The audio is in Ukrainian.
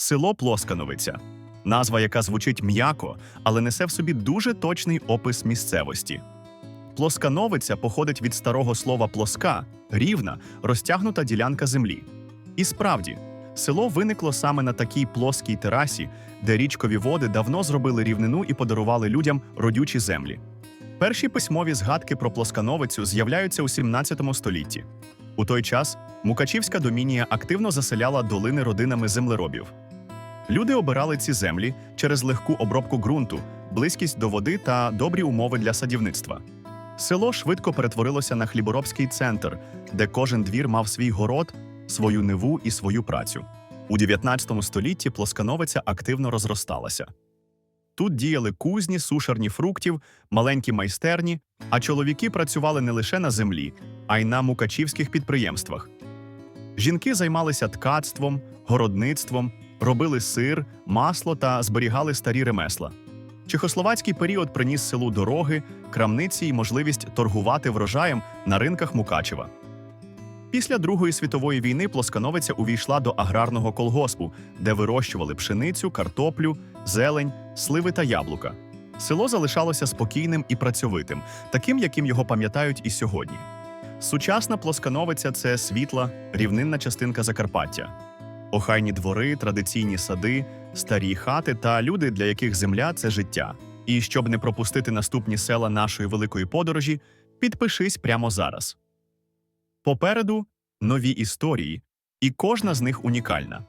Село Плоскановиця. Назва, яка звучить м'яко, але несе в собі дуже точний опис місцевості. Плоскановиця походить від старого слова плоска, рівна, розтягнута ділянка землі. І справді, село виникло саме на такій плоскій терасі, де річкові води давно зробили рівнину і подарували людям родючі землі. Перші письмові згадки про плоскановицю з'являються у 17 столітті. У той час Мукачівська домінія активно заселяла долини родинами землеробів. Люди обирали ці землі через легку обробку ґрунту, близькість до води та добрі умови для садівництва. Село швидко перетворилося на хліборобський центр, де кожен двір мав свій город, свою ниву і свою працю. У 19 столітті плоскановиця активно розросталася. Тут діяли кузні, сушарні фруктів, маленькі майстерні, а чоловіки працювали не лише на землі, а й на мукачівських підприємствах. Жінки займалися ткацтвом, городництвом, робили сир, масло та зберігали старі ремесла. Чехословацький період приніс селу дороги, крамниці і можливість торгувати врожаєм на ринках Мукачева. Після Другої світової війни Плоскановиця увійшла до аграрного колгоспу, де вирощували пшеницю, картоплю, зелень, сливи та яблука. Село залишалося спокійним і працьовитим, таким, яким його пам'ятають і сьогодні. Сучасна Плоскановиця це світла, рівнинна частинка Закарпаття. Охайні двори, традиційні сади, старі хати та люди, для яких земля це життя. І щоб не пропустити наступні села нашої великої подорожі, підпишись прямо зараз. Попереду нові історії, і кожна з них унікальна.